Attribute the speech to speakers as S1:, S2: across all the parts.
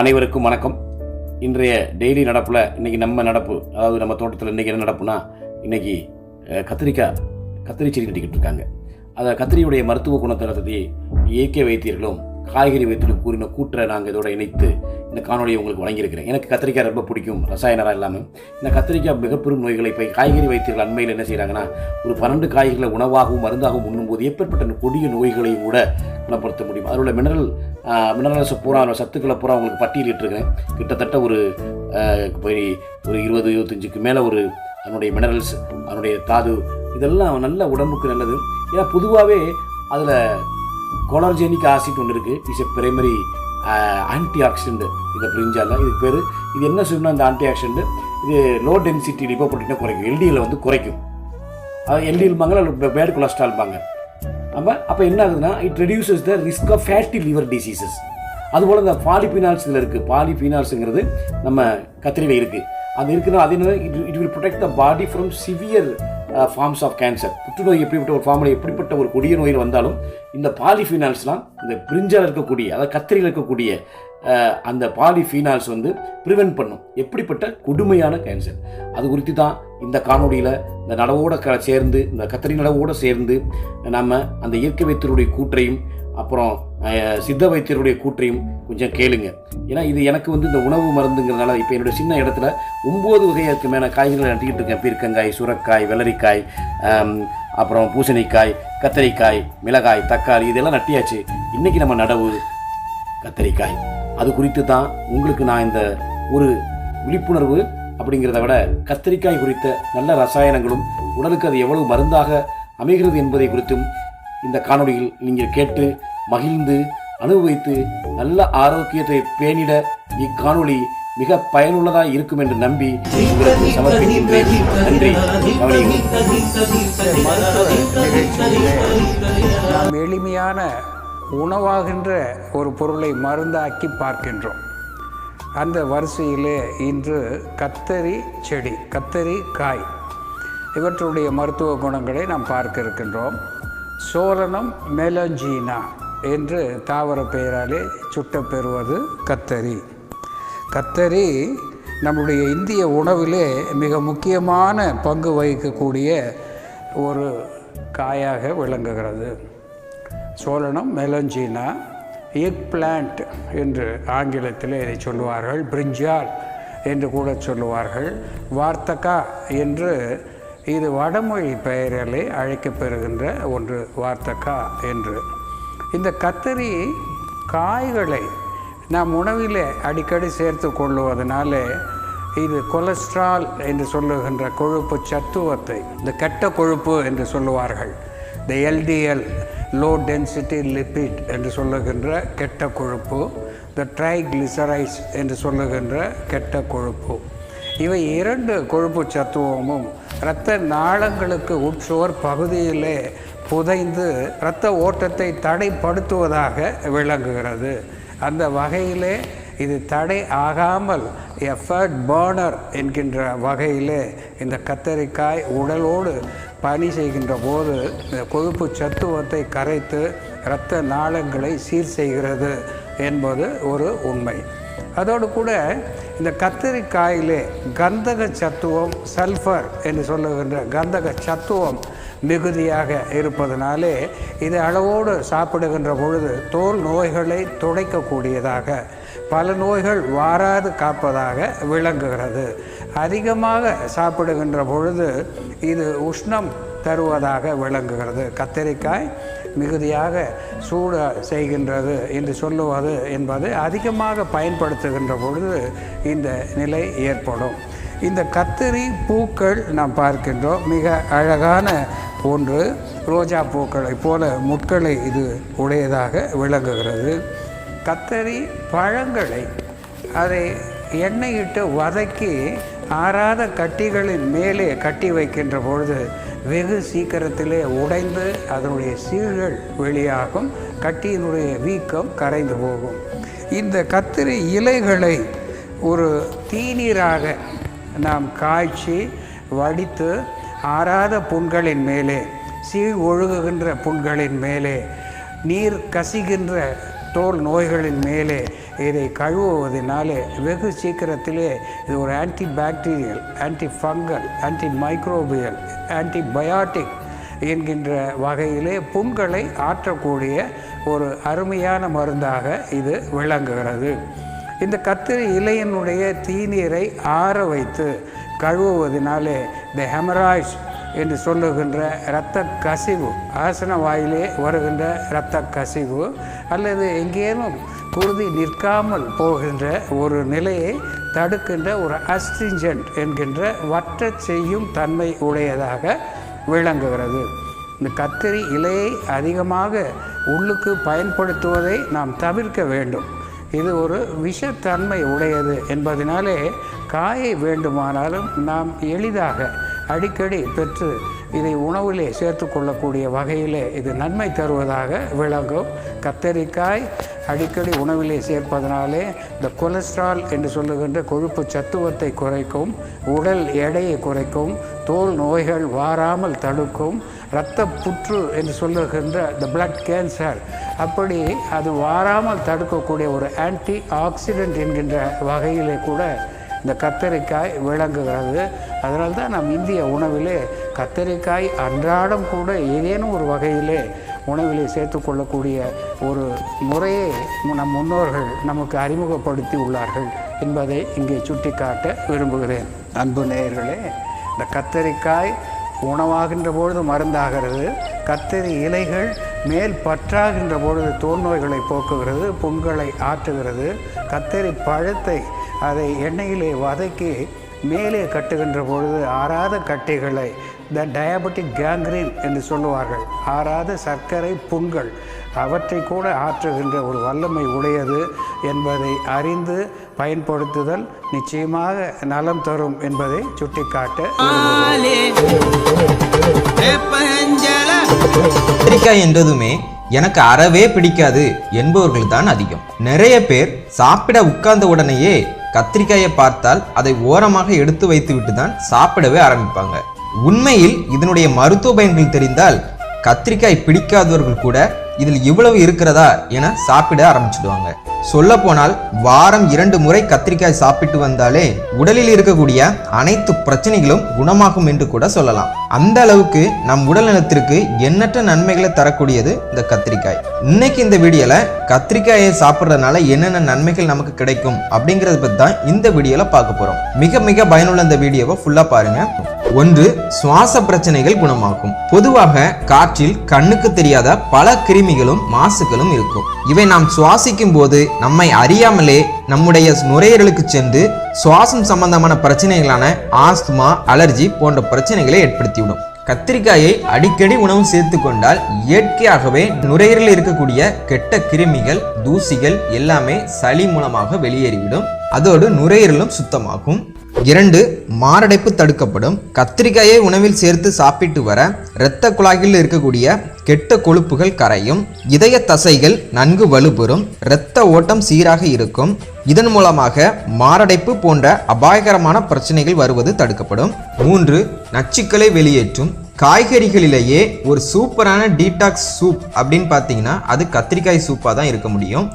S1: அனைவருக்கும் வணக்கம். இன்றைய டெய்லி நடப்பில் இன்றைக்கி நம்ம நடப்பு அதாவது நம்ம தோட்டத்தில் இன்றைக்கி என்ன நடப்புனா இன்றைக்கி கத்திரிக்காய் கத்திரி செடி கட்டிக்கிட்டு இருக்காங்க. அதை கத்திரியுடைய மருத்துவ குணத்தை பற்றி இயற்கை வைத்தியர்களும் காய்கறி வைத்தியர்களும் கூறின கூற்றை நாங்கள் இதோட இணைத்து இந்த காணொலியை உங்களுக்கு வழங்கியிருக்கிறேன். எனக்கு கத்திரிக்காய் ரொம்ப பிடிக்கும் ரசாயனராக இல்லாமல் இந்த கத்திரிக்காய் மிகப்பெரும் நோய்களை இப்போ காய்கறி வைத்தியர்கள் அண்மையில் என்ன செய்கிறாங்கன்னா ஒரு பன்னெண்டு காய்கறிகளை உணவாகவும் மருந்தாகவும் உண்ணும்போது எப்பேற்பட்ட கொடிய நோய்களையும் கூட குணப்படுத்த முடியும். அதில் உள்ள மினரல் மினரல்ஸ் பூரா அதோட சத்துக்களை பூரா உங்களுக்கு பட்டியலிட்டிருக்கிறேன் கிட்டத்தட்ட ஒரு ஒரு இருபது இருபத்தஞ்சுக்கு மேலே ஒரு அதனுடைய மினரல்ஸ் அதனுடைய தாது இதெல்லாம் நல்ல உடம்புக்கு நல்லது. ஏன்னா பொதுவாகவே அதில் கொலர்ஜெனிக் ஆசிட் ஒன்று இருக்குது is a primary antioxidant இந்த பிரிஞ்சால இதுக்கு பேர். இது என்ன சொல்லணும் அந்த ஆன்டி ஆக்சிடென்ட் இது லோ டென்சிட்டி லிப்போப்ரோட்டீனை குறைக்கும். எல்டியில் வந்து குறைக்கும். அது எல்டிஎல் பேட் கொலஸ்ட்ரால் பாங்க அப்போ அப்போ என்ன ஆகுதுன்னா it reduces the risk of fatty liver diseases அதுபோல் இந்த பாலிஃபினால்ஸ் இதில் இருக்குது பாலிபினால்ஸுங்கிறது நம்ம கத்திரியில் இருக்குது அது இருக்குன்னா அது என்ன it it will protect the body from severe forms of cancer புற்றுநோய் எப்படிப்பட்ட ஒரு ஃபார்மில் எப்படிப்பட்ட ஒரு கொடிய நோயில் வந்தாலும் இந்த பாலிஃபினால்ஸ்லாம் இந்த பிரிஞ்சால் இருக்கக்கூடிய அதாவது கத்திரியில் இருக்கக்கூடிய அந்த பாலிஃபினால்ஸ் வந்து ப்ரிவென்ட் பண்ணும். எப்படிப்பட்ட கொடுமையான கேன்சர் அது குறித்து தான் இந்த காணொலியில் இந்த நடவோட க சேர்ந்து இந்த கத்திரி நடவோடு சேர்ந்து நம்ம அந்த இயற்கை வைத்தருடைய கூற்றையும் அப்புறம் சித்த வைத்தியருடைய கூற்றையும் கொஞ்சம் கேளுங்க. ஏன்னா இது எனக்கு வந்து இந்த உணவு மருந்துங்கிறதுனால இப்போ என்னுடைய சின்ன இடத்துல ஒம்பது வகைக்கு மேலே காய்கறிகளை நட்டிக்கிட்டு இருக்கேன். பீர்க்கங்காய் சுரக்காய் வெள்ளரிக்காய் அப்புறம் பூசணிக்காய் கத்தரிக்காய் மிளகாய் தக்காளி இதெல்லாம் நட்டியாச்சு. இன்றைக்கி நம்ம நடவு கத்தரிக்காய். அது குறித்து தான் உங்களுக்கு நான் இந்த ஒரு விழிப்புணர்வு அப்படிங்கிறத விட கத்தரிக்காய் குறித்த நல்ல ரசாயனங்களும் உடலுக்கு அது எவ்வளவு மருந்தாக அமைகிறது என்பதை குறித்தும் இந்த காணொலியில் நீங்கள் கேட்டு மகிழ்ந்து அனுபவித்து நல்ல ஆரோக்கியத்தை பேணிட இக்காணொளி மிக பயனுள்ளதாக இருக்கும் என்று நம்பி உங்களுக்கு சமர்ப்பிக்கின்றேன். நன்றி.
S2: நாம் எளிமையான உணவாகின்ற ஒரு பொருளை மருந்தாக்கி பார்க்கின்றோம். அந்த வரிசையிலே இன்று கத்தரி செடி கத்தரி காய் இவற்றுடைய மருத்துவ குணங்களை நாம் பார்க்க இருக்கின்றோம். சோரணம் மெலஞ்சீனா என்று தாவர பெயராலே சுட்டப்பெறுவது கத்தரி. கத்தரி நம்முடைய இந்திய உணவிலே மிக முக்கியமான பங்கு வகிக்கக்கூடிய ஒரு காயாக விளங்குகிறது. சோழனம் மெலஞ்சினா எக் பிளான்ட் என்று ஆங்கிலத்தில் இதை சொல்லுவார்கள் பிரிஞ்சால் என்று கூட சொல்லுவார்கள் வார்த்தகா என்று இது வடமொழி பெயரிலே அழைக்கப்பெறுகின்ற ஒன்று வார்த்தகா என்று. இந்த கத்தரி காய்களை நாம் உணவிலே அடிக்கடி சேர்த்து கொள்ளுவதனால இது கொலஸ்ட்ரால் என்று சொல்லுகின்ற கொழுப்பு சத்துவத்தை இந்த கெட்ட கொழுப்பு என்று சொல்லுவார்கள். இந்த எல்டிஎல் லோ டென்சிட்டி லிபிட் என்று சொல்லுகின்ற கெட்ட கொழுப்பு இந்த ட்ரைக்ளிசரைஸ் என்று சொல்லுகின்ற கெட்ட கொழுப்பு. இவை இரண்டு கொழுப்பு சத்துவமும் இரத்த நாளங்களுக்கு உட்சோர் பகுதியிலே புதைந்து இரத்த ஓட்டத்தை தடைப்படுத்துவதாக விளங்குகிறது. அந்த வகையிலே இது தடை ஆகாமல் எஃபர்ட் பேர்னர் என்கின்ற வகையிலே இந்த கத்தரிக்காய் உடலோடு பணி செய்கின்ற போது இந்த கொழுப்பு சத்துவத்தை கரைத்து இரத்த நாளங்களை சீர் செய்கிறது என்பது ஒரு உண்மை. அதோடு கூட இந்த கத்தரிக்காயிலே கந்தக சத்துவம் சல்ஃபர் என்று சொல்லுகின்ற கந்தக சத்துவம் மிகுதியாக இருப்பதனாலே இது அளவோடு சாப்பிடுகின்ற பொழுது தோல் நோய்களை துடைக்கக்கூடியதாக பல நோய்கள் வாராது காப்பதாக விளங்குகிறது. அதிகமாக சாப்பிடுகின்ற பொழுது இது உஷ்ணம் தருவதாக விளங்குகிறது. கத்தரிக்காய் மிகுதியாக சூட செய்கின்றது என்று சொல்லுவது என்பது அதிகமாக பயன்படுத்துகின்ற பொழுது இந்த நிலை ஏற்படும். இந்த கத்திரி பூக்கள் நாம் பார்க்கின்றோம். மிக அழகான ஒன்று. ரோஜா பூக்களை போல முட்களை இது உடையதாக விளங்குகிறது. கத்தரி பழங்களை அதை எண்ணெயிட்டு வதக்கி ஆறாத கட்டிகளின் மேலே கட்டி வைக்கின்ற பொழுது வெகு சீக்கிரத்திலே உடைந்து அதனுடைய சீழ்கள் வெளியாகும் கட்டியினுடைய வீக்கம் கரைந்து போகும். இந்த கத்திரி இலைகளை ஒரு தீநீராக நாம் காய்ச்சி வடித்து ஆறாத புண்களின் மேலே சீழ் ஒழுகுகின்ற புண்களின் மேலே நீர் கசிகின்ற தோல் நோய்களின் மேலே இதை கழுவுவதனாலே வெகு சீக்கிரத்திலே இது ஒரு antibacterial antifungal antimicrobial antibiotic என்கின்ற வகையிலே புண்களை ஆற்றக்கூடிய ஒரு அருமையான மருந்தாக இது விளங்குகிறது. இந்த கத்திரி இலையினுடைய தீநீரை ஆற வைத்து கழுவுவதனாலே இந்த ஹெமராய்ஸ் என்று சொல்லுகின்ற இரத்த கசிவு ஆசன வாயிலே வருகின்ற இரத்த கசிவு அல்லது எங்கேனும் குருதி நிற்காமல் போகின்ற ஒரு நிலையை தடுக்கின்ற ஒரு அஸ்டிஞ்சன்ட் என்கின்ற வற்ற செய்யும் தன்மை உடையதாக விளங்குகிறது. இந்த கத்திரி இலையை அதிகமாக உள்ளுக்கு பயன்படுத்துவதை நாம் தவிர்க்க வேண்டும். இது ஒரு விஷத்தன்மை உடையது என்பதனாலே காயை வேண்டுமானாலும் நாம் எளிதாக அடிக்கடி பெற்று இதை உணவிலே சேர்த்து கொள்ளக்கூடிய வகையிலே இது நன்மை தருவதாக விளங்கும். கத்தரிக்காய் அடிக்கடி உணவிலே சேர்ப்பதனாலே இந்த கொலஸ்ட்ரால் என்று சொல்லுகின்ற கொழுப்பு சத்துவத்தை குறைக்கும் உடல் எடையை குறைக்கும் தோல் நோய்கள் வாராமல் தடுக்கும் இரத்த புற்று என்று சொல்லுகின்ற இந்த பிளட் கேன்சர் அப்படி அது வாராமல் தடுக்கக்கூடிய ஒரு ஆன்டி ஆக்சிடென்ட் என்கின்ற வகையிலே கூட இந்த கத்தரிக்காய் விளங்குகிறது. அதனால்தான் நம் இந்திய உணவிலே கத்தரிக்காய் அன்றாடம் கூட ஏதேனும் ஒரு வகையிலே உணவிலே சேர்த்துக்கொள்ளக்கூடிய ஒரு முறையை நம் முன்னோர்கள் நமக்கு அறிமுகப்படுத்தி உள்ளார்கள் என்பதை இங்கே சுட்டிக்காட்ட விரும்புகிறேன். அன்பு நேயர்களே இந்த கத்தரிக்காய் உணவாகின்ற பொழுது மருந்தாகிறது கத்தரி இலைகள் மேல் பற்றாகின்ற பொழுது தோல் நோய்களை போக்குகிறது புண்களை ஆற்றுகிறது கத்தரி பழத்தை அதை எண்ணெயிலே வதக்கி மேலே கட்டுகின்ற பொழுது ஆறாத கட்டிகளை த டயபெட்டிக் கேங்க்ரீன் என்று சொல்லுவார்கள் ஆறாத சர்க்கரை புண்கள் அவற்றை கூட ஆற்றுகின்ற ஒரு வல்லமை உடையது என்பதை அறிந்து பயன்படுத்துதல் நிச்சயமாக நலம் தரும் என்பதை சுட்டிக்காட்ட.
S3: கத்திரிக்காய் என்றதுமே எனக்கு அறவே பிடிக்காது என்பவர்கள் தான் அதிகம் நிறைய பேர் சாப்பிட உட்கார்ந்த உடனேயே கத்திரிக்காயை பார்த்தால் அதை ஓரமாக எடுத்து வைத்துவிட்டு தான் சாப்பிடவே ஆரம்பிப்பாங்க. உண்மையில் இதனுடைய மருத்துவ பயன்கள் தெரிந்தால் கத்திரிக்காய் பிடிக்காதவர்கள் கூட இதில் இவ்வளவு இருக்கிறதா என சாப்பிட ஆரம்பிச்சிடுவாங்க. சொல்ல போனால் வாரம் இரண்டு முறை கத்திரிக்காய் சாப்பிட்டு வந்தாலே உடலில் இருக்கக்கூடிய அனைத்து பிரச்சனைகளும் குணமாகும் என்று கூட சொல்லலாம். அந்த அளவுக்கு நம் உடல் நலத்திற்கு எண்ணற்ற நன்மைகளை தரக்கூடியது இந்த கத்திரிக்காய். இன்னைக்கு இந்த வீடியோல கத்திரிக்காயை சாப்பிட்றதுனால என்னென்ன நன்மைகள் நமக்கு கிடைக்கும் அப்படிங்கறத பத்தி தான் இந்த வீடியோல பார்க்க போறோம். மிக மிக பயனுள்ள இந்த வீடியோவை ஃபுல்லா பாருங்க. ஒன்று சுவாச பிரச்சனைகள் குணமாக்கும். பொதுவாக காற்றில் கண்ணுக்கு தெரியாத பல கிருமிகளும் மாசுகளும் இருக்கும். இவை நாம் சுவாசிக்கும் போது நம்மை அறியாமலே நம்முடைய நுரையீரலுக்கு சென்று சுவாசம் சம்பந்தமான பிரச்சனைகளான ஆஸ்துமா அலர்ஜி போன்ற பிரச்சனைகளை ஏற்படுத்திவிடும். கத்திரிக்காயை அடிக்கடி உணவு சேர்த்து கொண்டால் இயற்கையாகவே நுரையீரலில் இருக்கக்கூடிய கெட்ட கிருமிகள் தூசிகள் எல்லாமே சளி மூலமாக வெளியேறிவிடும். அதோடு நுரையீரலும் சுத்தமாகும். இரண்டு மாரடைப்பு தடுக்கப்படும். கத்திரிக்காயை உணவில் சேர்த்து சாப்பிட்டு வர இரத்த குழாயில் இருக்கக்கூடிய கெட்ட கொழுப்புகள் கரையும். இதய தசைகள் நன்கு வலுப்பெறும் இரத்த ஓட்டம் சீராக இருக்கும். இதன் மூலமாக மாரடைப்பு போன்ற அபாயகரமான பிரச்சனைகள் வருவது தடுக்கப்படும். மூன்று நச்சுக்களை வெளியேற்றும். காய்கறிகளிலேயே ஒரு சூப்பரான டீடாக்ஸ் சூப் அப்படின்னு பார்த்தீங்கன்னா அது கத்திரிக்காய் சூப்பாக தான் இருக்க முடியும்.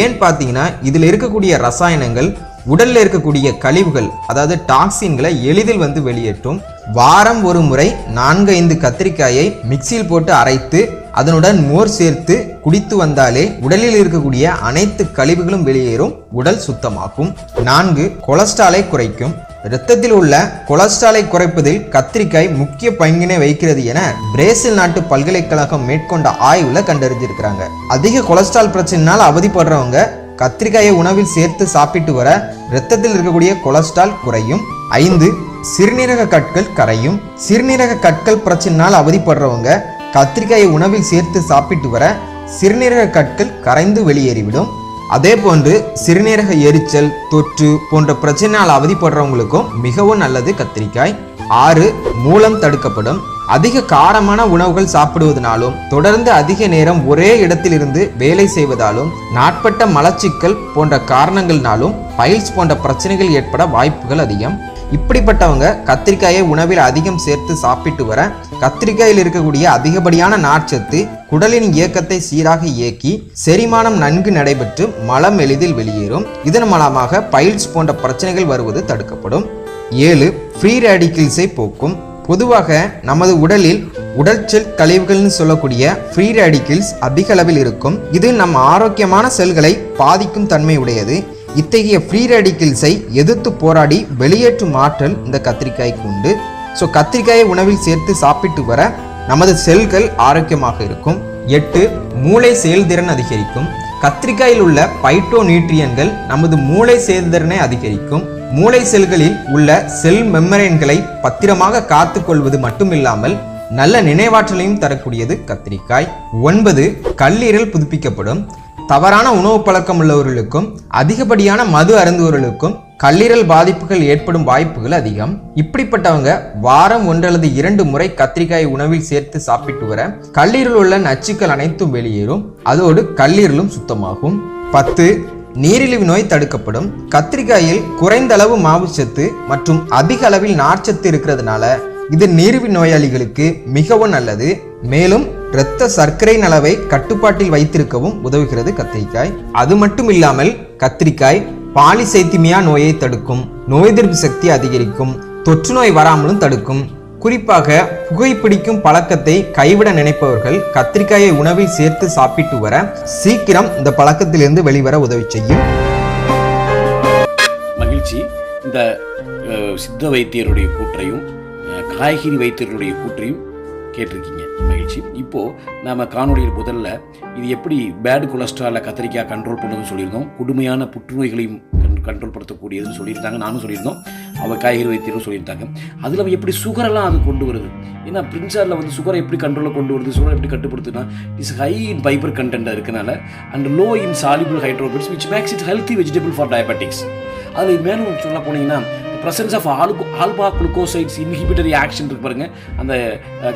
S3: ஏன் பார்த்தீங்கன்னா இதில் இருக்கக்கூடிய ரசாயனங்கள் உடலில் இருக்கக்கூடிய கழிவுகள் அதாவது டாக்ஸின்களை எளிதில் வந்து வெளியேற்றும். வாரம் ஒரு முறை நான்கு ஐந்து கத்திரிக்காயை மிக்சியில் போட்டு அரைத்து அதனுடன் மோர் சேர்த்து குடித்து வந்தாலே உடலில் இருக்கக்கூடிய அனைத்து கழிவுகளும் வெளியேறும் உடல் சுத்தமாக்கும் நான்கு கொலஸ்ட்ராலை குறைக்கும். இரத்தத்தில் உள்ள கொலஸ்ட்ராலை குறைப்பதில் கத்திரிக்காய் முக்கிய பங்கினை வகிக்கிறது என பிரேசில் நாட்டு பல்கலைக்கழகம் மேற்கொண்ட ஆய்வுல கண்டறிஞ்சிருக்கிறாங்க. அதிக கொலஸ்ட்ரால் பிரச்சனையினால் அவதிப்படுறவங்க கத்திரிக்காயை உணவில் சேர்த்து சாப்பிட்டு வர இரத்தத்தில் இருக்கக்கூடிய கொலஸ்ட்ரால் குறையும். ஐந்து சிறுநீரக கற்கள் கரையும். சிறுநீரக கற்கள் பிரச்சனால் அவதிப்படுறவங்க கத்திரிக்காயை உணவில் சேர்த்து சாப்பிட்டு வர சிறுநீரக கற்கள் கரைந்து வெளியேறிவிடும். அதே போன்று சிறுநீரக எரிச்சல் தொற்று போன்ற பிரச்சனையால் அவதிப்படுறவங்களுக்கும் மிகவும் நல்லது கத்திரிக்காய். ஆறு மூலம் தடுக்கப்படும். அதிக காரமான உணவுகள் சாப்பிடுவதனாலும் தொடர்ந்து அதிக நேரம் ஒரே இடத்திலிருந்து வேலை செய்வதாலும் நாட்பட்ட மலச்சிக்கல் போன்ற காரணங்கள்னாலும் பைல்ஸ் போன்ற பிரச்சனைகள் ஏற்பட வாய்ப்புகள் அதிகம். இப்படிப்பட்டவங்க கத்திரிக்காயை உணவில் அதிகம் சேர்த்து சாப்பிட்டு வர கத்திரிக்காயில் இருக்கக்கூடிய அதிகப்படியான நார்ச்சத்து குடலின் இயக்கத்தை சீராக இயக்கி செரிமானம் நன்கு நடைபெற்று மலம் எளிதில் வெளியேறும். இதன் மூலமாக பைல்ஸ் போன்ற பிரச்சனைகள் வருவது தடுக்கப்படும். ஏழு ஃப்ரீ ரேடிக்கல்ஸை போக்கும். பொதுவாக நமது உடலில் உடல் செல் கழிவுகள்னு சொல்லக்கூடிய ஃப்ரீ ரேடிக்கல்ஸ் அதிக அளவில் இருக்கும். இது நம் ஆரோக்கியமான செல்களை பாதிக்கும் தன்மை உடையது. இத்தகைய ஃப்ரீ ரேடிக்கல்ஸை எதிர்த்து போராடி வெளியேற்றும் ஆற்றல் இந்த கத்திரிக்காய்க்கு உண்டு. ஸோ கத்திரிக்காயை உணவில் சேர்த்து சாப்பிட்டு வர நமது செல்கள் ஆரோக்கியமாக இருக்கும். எட்டு மூளை செயல்திறன் அதிகரிக்கும். கத்திரிக்காயில் உள்ள பைட்டோ நியூட்ரியன்கள் நமது மூளை செயல்திறனை அதிகரிக்கும். மூளை செல்களில் உள்ள செல் மெமரேன்களை பத்திரமாக காத்துக்கொள்வது மட்டுமில்லாமல் நல்ல நினைவாற்றலையும் தரக்கூடியது கத்திரிக்காய். ஒன்பது கல்லீரல் புதுப்பிக்கப்படும். தவறான உணவு பழக்கம் உள்ளவர்களுக்கும் அதிகப்படியான மது அருந்துவர்களுக்கும் கல்லீரல் பாதிப்புகள் ஏற்படும் வாய்ப்புகள் அதிகம். இப்படிப்பட்டவங்க வாரம் ஒன்றல்லது இரண்டு முறை கத்திரிக்காய் உணவில் சேர்த்து சாப்பிட்டு வர கல்லீரல் உள்ள நச்சுக்கள் அனைத்தும் வெளியேறும். அதோடு கல்லீரலும் சுத்தமாகும். பத்து நீரிழிவு நோய் தடுக்கப்படும். கத்திரிக்காயில் குறைந்த அளவு மாவுச்சத்து மற்றும் அதிக அளவில் நார்ச்சத்து இருக்கிறதுனால இது நீரிழிவு நோயாளிகளுக்கு மிகவும் நல்லது. மேலும் இரத்த சர்க்கரையின் அளவை கட்டுப்பாட்டில் வைத்திருக்கவும் உதவுகிறது கத்திரிக்காய். அது மட்டும் இல்லாமல் கத்திரிக்காய் பாலிசைத்திமியா நோயை தடுக்கும். நோய் எதிர்ப்பு சக்தி அதிகரிக்கும். தொற்று நோய் வராமலும் தடுக்கும். குறிப்பாக புகைப்பிடிக்கும் பழக்கத்தை கைவிட நினைப்பவர்கள் கத்திரிக்காயை உணவில் சேர்த்து சாப்பிட்டு வர சீக்கிரம் இந்த பழக்கத்திலிருந்து வெளிவர உதவி செய்யும்.
S1: மகிழ்ச்சி. இந்த சித்த வைத்தியருடைய கூற்றையும் காய்கறி வைத்தியருடைய கூற்றையும் கேட்டிருக்கீங்க. மகிழ்ச்சி. இப்போது நாம காணொலியில் முதல்ல இது எப்படி பேட் கொலஸ்ட்ராலை கத்திரிக்காய் கண்ட்ரோல் பண்ணுதுன்னு சொல்லியிருந்தோம். கொடுமையான புற்றுநோய்களையும் கண்ட்ரோல் படுத்தக்கூடியதுன்னு சொல்லியிருந்தாங்க. நானும் சொல்லியிருந்தோம். அவள் காய்கறி வைத்தியம் சொல்லியிருந்தாங்க. அதில் அவள் எப்படி சுகரெல்லாம் அது கொண்டு வருது? ஏன்னா பிரிஞ்சாரில் வந்து சுகரை எப்படி கண்ட்ரோலில் கொண்டு வருது? சுகரை எப்படி கட்டுப்படுத்துனா இட்ஸ் ஹை இன் ஃபைபர் கண்டென்ட்டாக இருக்கனால and low in soluble hydrates which makes it healthy vegetable for diabetics அது மேலும் சொல்ல போனீங்கன்னா ப்ரெசன்ஸ் ஆஃப் ஆல்கோ ஆல்பா குளுக்கோசைட்ஸ் இன்ஹிபிட்டரி ஆக்ஷன் இருக்கு பாருங்க அந்த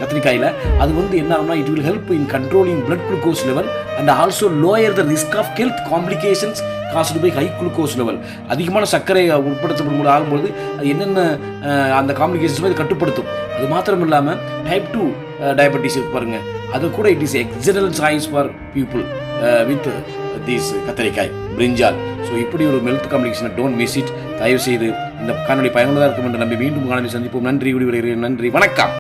S1: கத்திரிக்காயில். அது வந்து என்ன ஆகும்னா it will help in controlling blood glucose level and also lower the risk of health complications caused by high glucose level அதிகமான சர்க்கரை உட்படுத்தப்படும் போது ஆகும்போது அது என்னென்ன அந்த காம்ப்ளிகேஷன்ஸ் அது கட்டுப்படுத்தும். அது மாத்திரம் இல்லாமல் டைப் டூ டயபெட்டிஸ் இருக்கு பாருங்க. அது கூட it is excellent choice for people with these கத்திரிக்காய். பிரிஞ்சால். ஸோ இப்படி ஒரு மெல்த் காம்ப்ளிகேஷனை டோன்ட் மிஸ் இட் தயவு செய்து இந்த காணொலி பயனுள்ளதாக இருக்கும் என்று நம்பி மீண்டும் காணொலி சந்திப்போம். நன்றி விடுவிடுகிறேன் நன்றி வணக்கம்.